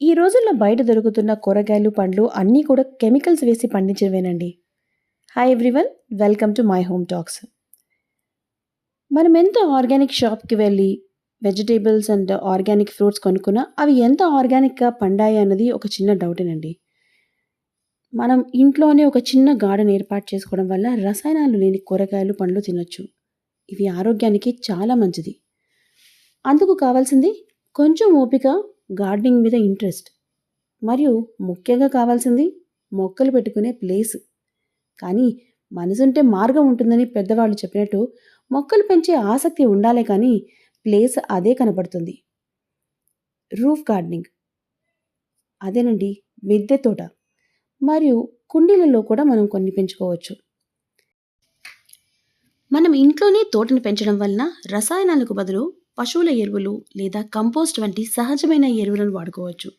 ఈ రోజుల్లో బయట దొరుకుతున్న కూరగాయలు, పండ్లు అన్నీ కూడా కెమికల్స్ వేసి పండించేవేనండి hi everyone! Welcome to my home talks. మనం ఎంత ఆర్గానిక్ షాప్‌కి వెళ్ళి వెజిటేబుల్స్ అండ్ ఆర్గానిక్ ఫ్రూట్స్ కొనుక్కున్నా అవి ఎంత ఆర్గానిక్‌గా పండాయి అన్నది ఒక చిన్న డౌటేనండి. మనం ఇంట్లోనే ఒక చిన్న గార్డెన్ ఏర్పాటు చేసుకోవడం వల్ల రసాయనాలు లేని కూరగాయలు, పండ్లు తినొచ్చు. ఇవి ఆరోగ్యానికి చాలా మంచిది. అందుకు కావాల్సింది కొంచెం ఓపిక, గార్డెనింగ్ మీద ఇంట్రెస్ట్. మరియు ముఖ్యంగా కావాల్సింది మొక్కలు పెట్టుకునే ప్లేస్. కానీ మనసుంటే మార్గం ఉంటుందని పెద్దవాళ్ళు చెప్పినట్టు మొక్కలు పెంచే ఆసక్తి ఉండాలే కానీ ప్లేస్ అదే కనపడుతుంది. Roof gardening. అదేనండి మిద్దె తోట. మరియు కుండీలలో కూడా మనం కొన్ని పెంచుకోవచ్చు. మనం ఇంట్లోనే తోటను పెంచడం వలన రసాయనాలకు బదులు పశువుల ఎరువులు లేదా కంపోస్ట్ వంటి సహజమైన ఎరువులను వాడుకోవచ్చు.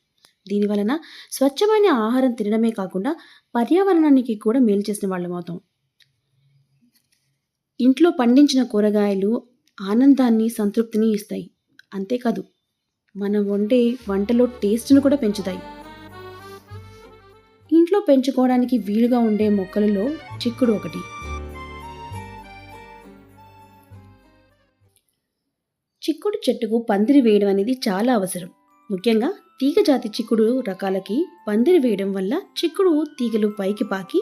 దీని వలన స్వచ్ఛమైన ఆహారం తినడమే కాకుండా పర్యావరణానికి కూడా మేలు చేసిన వాళ్ళమవుతాం. ఇంట్లో పండించిన కూరగాయలు ఆనందాన్ని, సంతృప్తిని ఇస్తాయి. అంతేకాదు మనం వండే వంటలో టేస్ట్‌ను కూడా పెంచుతాయి. ఇంట్లో పెంచుకోవడానికి వీలుగా ఉండే మొక్కలలో చిక్కుడు ఒకటి. చిక్కుడు చెట్టుకు పందిరి వేయడం అనేది చాలా అవసరం. ముఖ్యంగా తీగ జాతి చిక్కుడు రకాలకి పందిరి వేయడం వల్ల చిక్కుడు తీగలు పైకి పాకి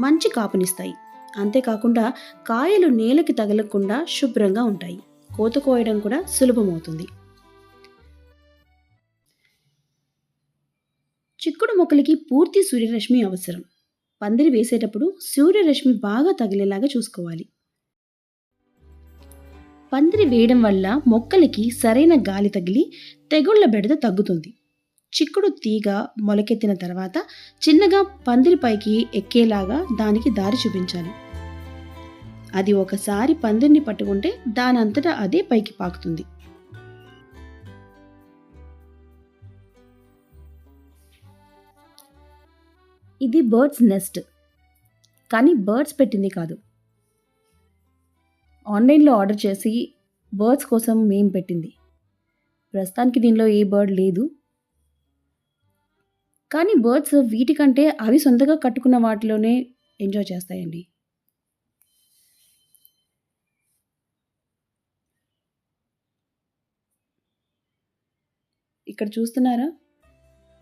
మంచి కాపునిస్తాయి. అంతేకాకుండా కాయలు నేలకి తగలకుండా శుభ్రంగా ఉంటాయి. కోత కోయడం కూడా సులభమవుతుంది. చిక్కుడు మొక్కలకి పూర్తి సూర్యరశ్మి అవసరం. పందిరి వేసేటప్పుడు సూర్యరశ్మి బాగా తగిలేలాగా చూసుకోవాలి. పందిరి వేయడం వల్ల మొక్కలకి సరైన గాలి తగిలి తెగుళ్ళ బెడద తగ్గుతుంది. చిక్కుడు తీగ మొలకెత్తిన తర్వాత చిన్నగా పందిరి పైకి ఎక్కేలాగా దానికి దారి చూపించాలి. అది ఒకసారి పందిరిని పట్టుకుంటే దానంతట అదే పైకి పాకుతుంది. ఇది బర్డ్స్ నెస్ట్. కానీ బర్డ్స్ పెట్టింది కాదు. ఆన్‌లైన్‌లో ఆర్డర్ చేసి బర్డ్స్ కోసం మేము పెట్టింది. ప్రస్తుతానికి దీనిలో ఏ బర్డ్ లేదు. కానీ బర్డ్స్ వీటికంటే అవి సొంతగా కట్టుకున్న వాటిలోనే ఎంజాయ్ చేస్తాయండి. ఇక్కడ చూస్తున్నారా?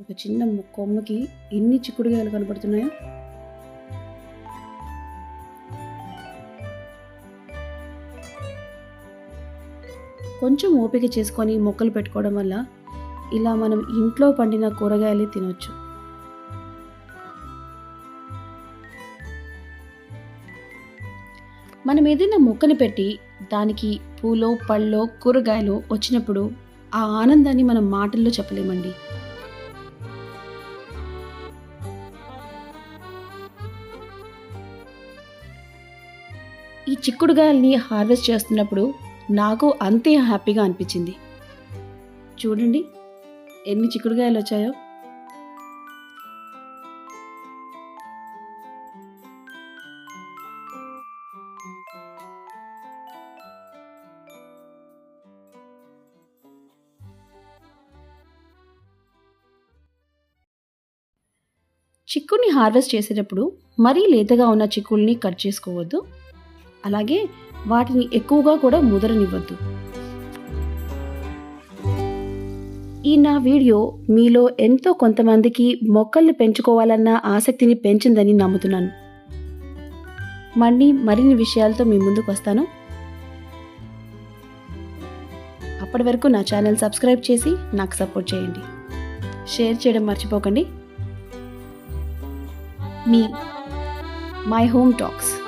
ఒక చిన్న కొమ్మకి ఎన్ని చిక్కుడుగాయలు కనపడుతున్నాయో? కొంచెం ఓపిక చేసుకొని మొక్కలు పెట్టుకోవడం వల్ల ఇలా మనం ఇంట్లో పండిన కూరగాయలే తినొచ్చు. మనం ఏదైనా మొక్కను పెట్టి దానికి పూలో, పళ్ళో, కూరగాయలు వచ్చినప్పుడు ఆ ఆనందాన్ని మనం మాటల్లో చెప్పలేమండి. ఈ చిక్కుడుగాయల్ని హార్వెస్ట్ చేస్తున్నప్పుడు నాకు అంతే హ్యాపీగా అనిపించింది. చూడండి ఎన్ని చిక్కుడుగాయలొచ్చాయో? చిక్కుడిని హార్వెస్ట్ చేసేటప్పుడు మరీ లేతగా ఉన్న చిక్కుల్ని కట్ చేసుకోవద్దు. అలాగే వాటిని ఎక్కువగా కూడా ముదరనివ్వద్దు. ఈ నా వీడియో మీలో ఎంతో కొంతమందికి మొక్కల్ని పెంచుకోవాలన్న ఆసక్తిని పెంచిందని నమ్ముతున్నాను. మళ్ళీ మరిన్ని విషయాలతో మీ ముందుకొస్తాను. అప్పటి వరకు నా ఛానల్ సబ్స్క్రైబ్ చేసి నాకు సపోర్ట్ చేయండి. షేర్ చేయడం మర్చిపోకండి. మీ మై హోమ్ టాక్స్.